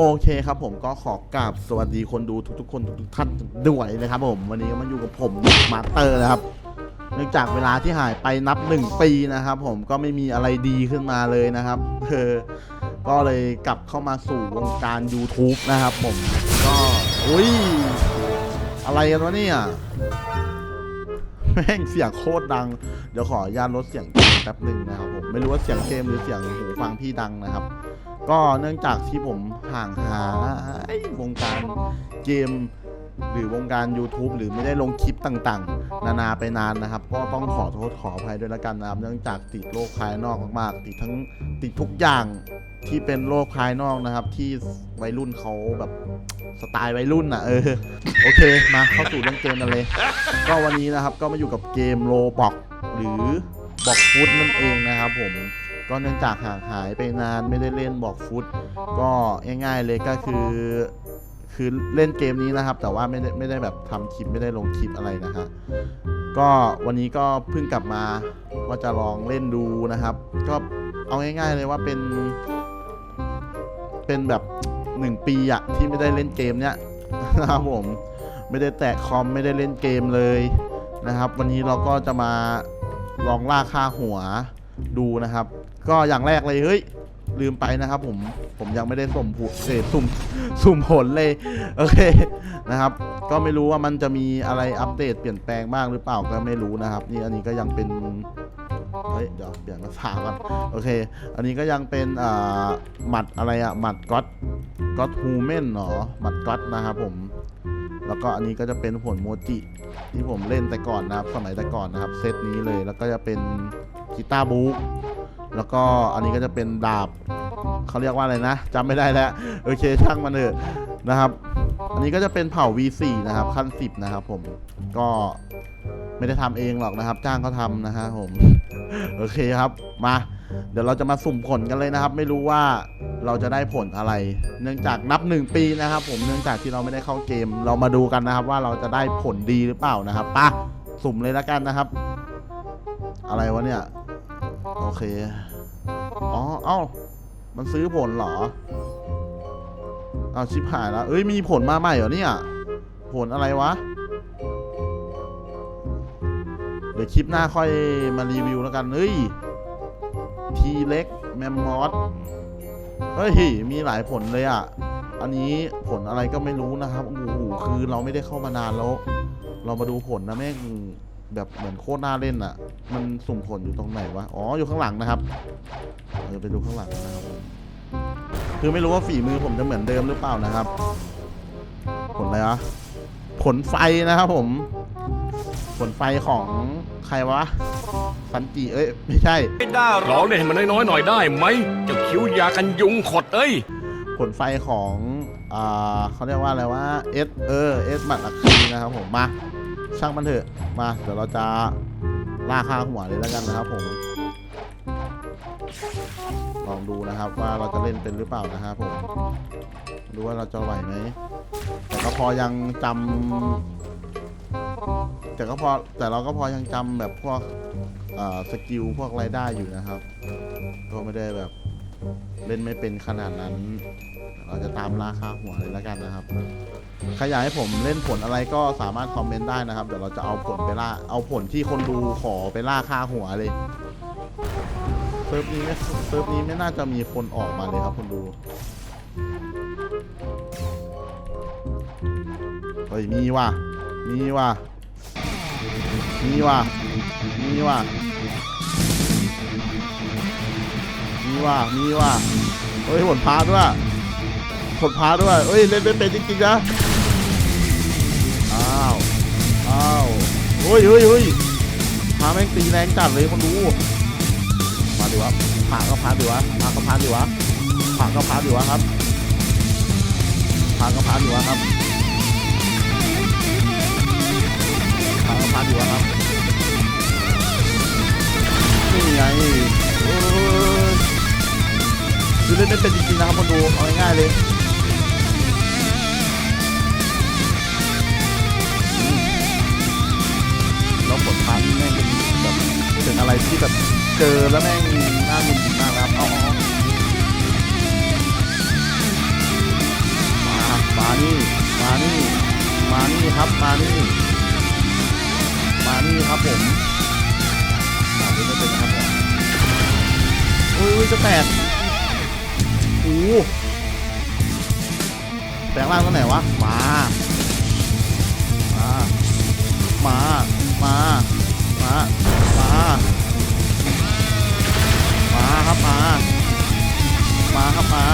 โอเคครับผมก็ขอกราบสวัสดีคนดูทุกๆ คนทุกๆท่านด้วยนะครับผมวันนี้ก็มาอยู่กับผมมาสเตอร์นะครับ เนื่องจากเวลาที่หายไปนับหนึ่งปีนะครับ ผมก็ไม่มีอะไรดีขึ้นมาเลยนะครับเออก็เลยกลับเข้ามาสู่วงการ YouTube นะครับ ผมก็อุ้ยอะไรกันวะเนี่ยแม่งเสียงโคตรดัง เดี๋ยวขออนุญาตลดเสียงแป๊บหนึ่งนะครับผมไม่รู้ว่าเสียงเกมหรือเสียงหูฟังพี่ดังนะครับ ก็เนื่องจากที่ผมห่างหาวงการเกม หรือวงการ YouTube หรือไม่ได้ลงคลิปต่างๆ นานาไปนานนะครับ ก็ต้องขอโทษขออภัยด้วยละกันนะครับ เนื่องจากติดโลกภายนอกมากๆ ติดทั้งติดทุกอย่างที่เป็นโลกภายนอกนะครับ ที่วัยรุ่นเขาแบบสไตล์วัยรุ่นอะเออโอเคมาเข้าสู่เรื่องเกมกันเลย ก็วันนี้นะครับก็มาอยู่กับเกมโลบอกหรือบอกฟุตนั่นเองนะครับผม ก็เนื่องจากห่างหายไปนานไม่ได้เล่นบอกฟุต ก็ง่ายๆเลยก็คือคือเล่นเกมนี้นะครับ แต่ว่าไม่ได้ไม่ได้แบบทำคลิปไม่ได้ลงคลิปอะไรนะฮะก็วันนี้ก็เพิ่งกลับมาว่าจะลองเล่นดูนะครับ ก็เอาง่ายๆเลยว่าเป็น เป็นแบบหนึ่งปีอะที่ไม่ได้เล่นเกมเนี้ยนะครับผมไม่ได้แตะคอมไม่ได้เล่นเกมเลยนะครับ วันนี้เราก็จะมาลองล่าค่าหัว ดูนะครับ ก็อย่างแรกเลยเฮ้ยลืมไปนะครับผมผมยังไม่ได้สุ่มผุเอสุ่มสุ่มผลเลยโอเคนะครับ ก็ไม่รู้ว่ามันจะมีอะไรอัปเดตเปลี่ยนแปลงบ้างหรือเปล่าก็ไม่รู้นะครับ นี่อันนี้ก็ยังเป็นเฮ้ยเดี๋ยวเปลี่ยนภาษาก่อนโอเค อันนี้ก็ยังเป็นอ่าหมัดอะไรอะหมัดก็อตก็อตฮูแมนเนาะหมัดก็อตนะครับผมแล้วก็อันนี้ก็จะเป็นผลโมจิที่ผมเล่นแต่ก่อนนะครับสมัยแต่ก่อนนะครับเซตนี้เลยแล้วก็จะเป็น กีตาร์บุ๊กแล้วก็อันนี้ก็จะเป็นดาบเขาเรียกว่าอะไรนะจำไม่ได้แล้วโอเคช่างมันเถอะนะครับ อันนี้ก็จะเป็นเผ่า V4 นะครับขั้น 10 นะครับผมก็ไม่ได้ทำเองหรอกนะครับ จ้างเขาทำนะฮะผมโอเคครับมาเดี๋ยวเราจะมาสุ่มผลกันเลยนะครับ ไม่รู้ว่าเราจะได้ผลอะไร เนื่องจากนับหนึ่งปีนะครับ ผมเนื่องจากที่เราไม่ได้เข้าเกม เรามาดูกันนะครับ ว่าเราจะได้ผลดีหรือเปล่านะครับปะสุ่มเลยแล้วกันนะครับ อะไรวะเนี่ย โอเค อ๋อ เอ้า มันซื้อผลเหรอ เอาชิบหายแล้วเอ้ย มีผลมาใหม่เหรอเนี่ย ผลอะไรวะ เดี๋ยวคลิปหน้าค่อยมารีวิวแล้วกัน เฮ้ย ทีเล็กแมมมอสเฮ้ย มีหลายผลเลยอะ อันนี้ผลอะไรก็ไม่รู้นะครับ โอ้โห คือเราไม่ได้เข้ามานานแล้ว เรามาดูผลนะแม่ง แบบเหมือนโคตรน่าเล่นอะ มันสุ่มผลอยู่ตรงไหนวะ อ๋อ อยู่ข้างหลังนะครับเดี๋ยวไปดูข้างหลังนะครับผมคือไม่รู้ว่าฝีมือผมจะเหมือนเดิมหรือเปล่านะครับ ผลอะไรวะ ผลไฟนะครับผม ผลไฟของใครวะ ฟันจีเอ้ย ไม่ใช่ ไม่ได้ร้องเล่นให้มันน้อยๆหน่อยได้ไหมเจ้าคิ้วยากันยุงขดเอ้ย ผลไฟของ อ่าเขาเรียกว่าอะไรว่าเอสเออเอสหมัดอัคคีนะครับผม มา ช่างมันเถอะ มาเดี๋ยวเราจะล่าค่าหัวเลยแล้วกันนะครับ ผม ลองดูนะครับว่าเราจะเล่นเป็นหรือเปล่านะครับผม ดูว่าเราจะไหวไหม แต่ก็พอยังจำแต่ก็พอแต่เราก็พอยังจำแบบพวกสกิลพวกไรายได้อยู่นะครับ ก็ไม่ได้แบบเล่นไม่เป็นขนาดนั้น เราจะตามราคาหัวเลยแล้วกันนะครับใครอยากให้ผมเล่นผลอะไรก็สามารถคอมเมนต์ได้นะครับ เดี๋ยวเราจะเอาผลไปล่า เอาผลที่คนดูขอไปล่าค่าหัวเลยเซิร์ฟนี้ไม่เซิร์ฟนี้ไม่น่าจะมีคนออกมาเลยครับคนดูเฮ้ยมีว่ะ มีว่ะ มีว่ะ มีว่ะ มีว่ะ มีว่ะ เฮ้ยผลพาด้วย ผลพาด้วยเฮ้ยเล่นไม่เป็นจริงๆนะอ้าวอ้าวเฮ้ยเฮ้ยเฮ้ยพาแม่งตีแรงจัดเลยคนดูมาดิวะพาก็พาดิวะพาก็พาดิวะพาก็พาดิวะครับพาก็พาดิวะครับพาก็พาดิวะครับนี่ไงเออคือเล่นไม่เป็นจริงๆนะครับคนดูเอาง่ายๆเลย พาร์ทนี้แม่งเป็นแบบเป็อะไรที่แบบเจอแล้วแม่งน่ามึนหงิมากครับเอามามานี่มานี่ มานี่ครับมานี่ มานี่ครับผมมาดูไม่เป็นครับผมอุ้ยจะแตกโอ้แปลงร่างตั้งไหนวะมา มา มา มา มา มา มาครับมา มาครับมา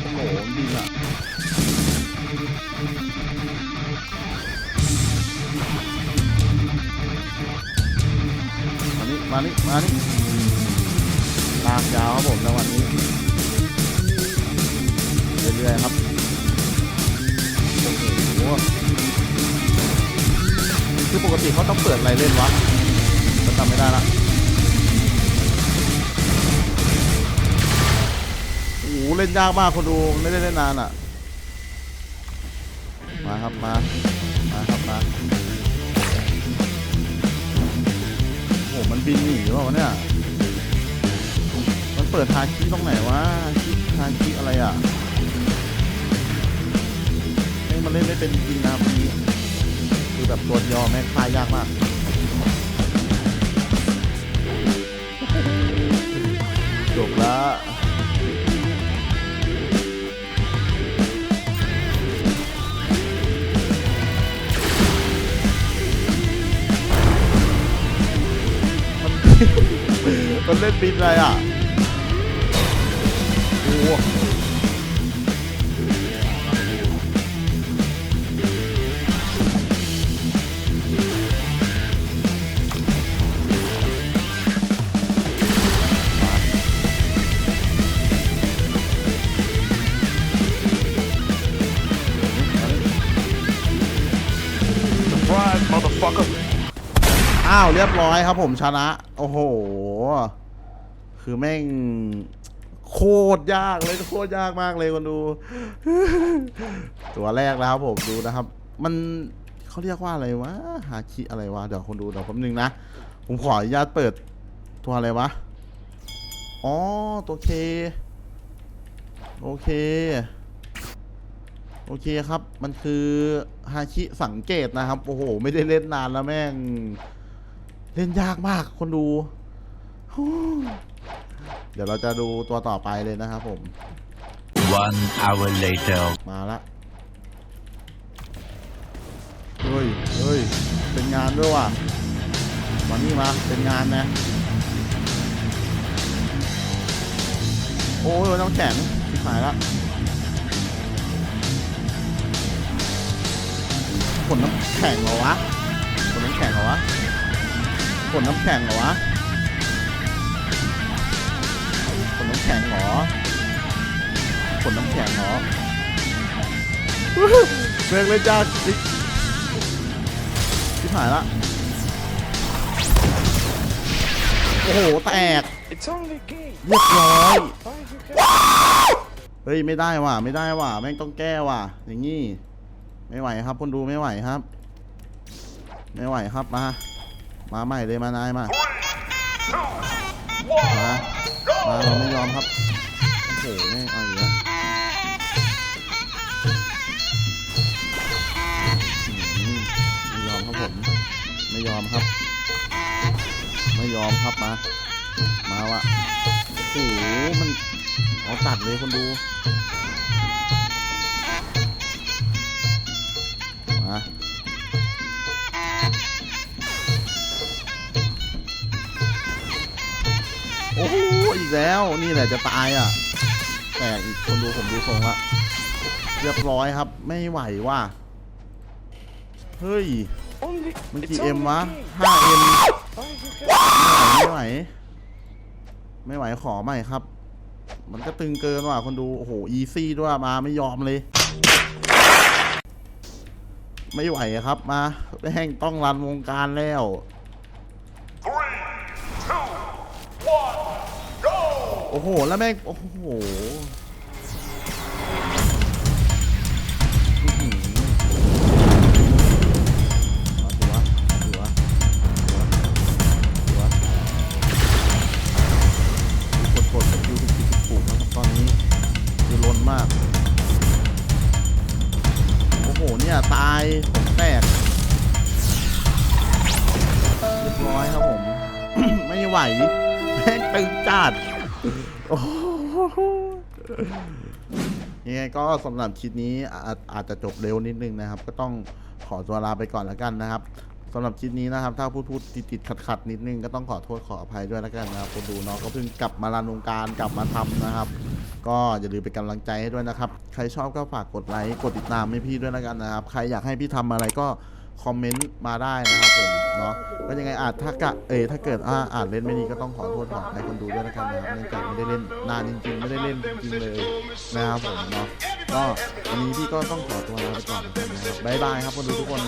โอ้โหดีอะมานี่มานี่มานี่ลากยาวครับผมในวันนี้ เรื่อยๆครับ คือปกติเขาต้องเปิดอะไรเล่นวะก็จำไม่ได้ละโอ้โหเล่นยากมากคนดูไม่ได้เล่นนานอะ มาครับมา มาครับมาโอ้โหมันบินหนีหรือเปล่าวะเนี่ย มันเปิดทางคีตรงไหนวะคีทางคีอะไรอะเฮ้มันเล่นไม่เป็นจริงนะครับ คือแบบตัวยอแม่งคลายยากมากจบละมันมันเล่นบินอะไรอะโอ้ อ้าวเรียบร้อยครับผมชนะ โอ้โห คือแม่งโคตรยากเลยโคตรยากมากเลยคนดู ตัวแรกนะครับผมดูนะครับ มันเขาเรียกว่าอะไรวะฮาคิอะไรวะเดี๋ยวคนดูเดี๋ยวแป๊บนึงนะ ผมขออนุญาตเปิดตัวอะไรวะอ๋อตัวเคโอเค โอเคครับ มันคือฮาคิสังเกตนะครับ โอ้โห ไม่ได้เล่นนานแล้วแม่ง เล่นยากมากคนดูฮู้เดี๋ยวเราจะดูตัวต่อไปเลยนะครับผม One hour later. มาละ เฮ้ย เฮ้ย เป็นงานด้วยว่ะมานี่มา เป็นงานนะ โอ้ยน้ำแข็งชิบหายละขนน้ำแข็งเหรอวะขนน้ำแข็งเหรอวะ ขนน้ำแข็งเหรอวะขนน้ำแข็งเหรอขนน้ำแข็งเหรอเบรกเลยจ้าชิชิบหายละ โอ้โห แตก It's only game. เรียบร้อย Why you can เฮ้ย ไม่ได้ว่ะ ไม่ได้ว่ะ แม่งต้องแก้ว่ะ อย่างงี้ ไม่ไหวครับคนดูไม่ไหวครับ ไม่ไหวครับมา มาใหม่เลยมานายมามามาเราไม่ยอมครับโอ้โหแม่เอาอีกแล้วไม่ยอมครับผมไม่ยอมครับ ไม่ยอมครับมามาวะโอ้โหมันเอาตัดเลยคนดู อีกแล้วนี่แหละจะตายอะ แต่อีกคนดูผมดูทรงละเรียบร้อยครับ ไม่ไหวว่ะเฮ้ยมันกี่เอ็มวะห้าเอ็ม Why you can ไม่ไหว ไม่ไหวขอใหม่ครับ มันก็ตึงเกินว่ะคนดูโอ้โหอีซี่ด้วยมาไม่ยอมเลย ไม่ไหวครับมาแห้งต้องรันวงการแล้ว โอ้โห แล้วแม่ง โอ้โหมาก โอ้โห เนี่ย ตายผมแตกเรียบร้อยครับผม ไม่ไหวแม่งตึงจัด โอ้โหยังไงก็สำหรับคลิปนี้อาจอาจจะจบเร็วนิดนึงนะครับ ก็ต้องขอตัวลาไปก่อนแล้วกันนะครับสำหรับคลิปนี้นะครับ ถ้าพูดพูดติดติดขัดขัดนิดนึงก็ต้องขอโทษขออภัยด้วยแล้วกันนะครับคนดูเนาะก็เพิ่งกลับมารันวงการกลับมาทำนะครับ ก็อย่าลืมเป็นกำลังใจให้ด้วยนะครับ ใครชอบก็ฝากกดไลค์กดติดตามให้พี่ด้วยแล้วกันนะครับ ใครอยากให้พี่ทำอะไรก็ คอมเมนต์มาได้นะครับผมเนาะก็ยังไงอาจถ้ากะเออถ้าเกิดอ่าอาจเล่นไม่ดีก็ต้องขอโทษขออภัยคนดูด้วยแล้วกันนะครับเนื่องจากไม่ได้เล่นนานจริง ๆ ไม่ได้เล่นจริงๆเลยนะครับผมเนาะก็วันนี้พี่ก็ต้องขอตัวลาไปก่อนนะครับบ๊ายบายครับคนดูทุกคน